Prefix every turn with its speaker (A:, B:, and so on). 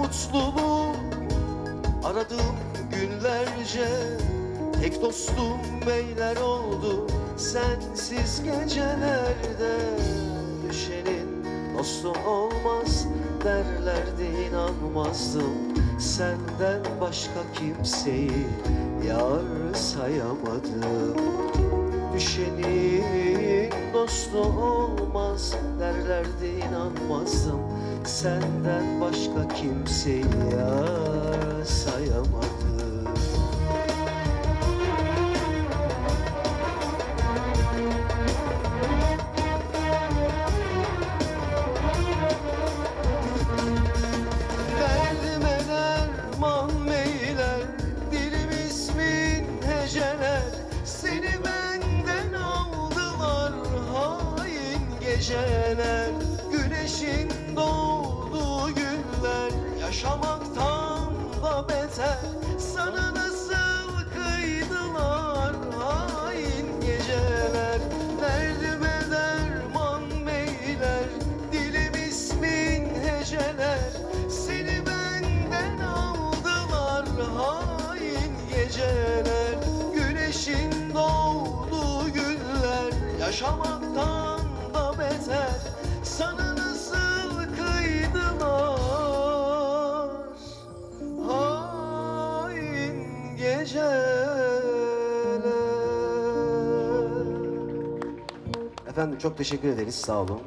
A: mutluluğu aradım günlerce Tek dostum beyler oldu. Sensiz gecelerde Düşenin dostu olmaz derlerdi inanmazdım. Senden başka kimseyi yar sayamadım. Düşenin dostu olmaz derlerdi inanmazdım. Senden başka kimseyi yar sayamadım Derdime derman meyler Dilim ismin heceler. Seni benden aldılar hain geceler. Güneşin günler Yaşamaktan da beter. Sana nasıl kıydılar hain geceler? Derdime derman meyler Dilim ismin heceler. Seni benden aldılar hain geceler. Güneşin doğduğu günler Yaşamaktan geceler. Efendim çok teşekkür ederiz. Sağ olun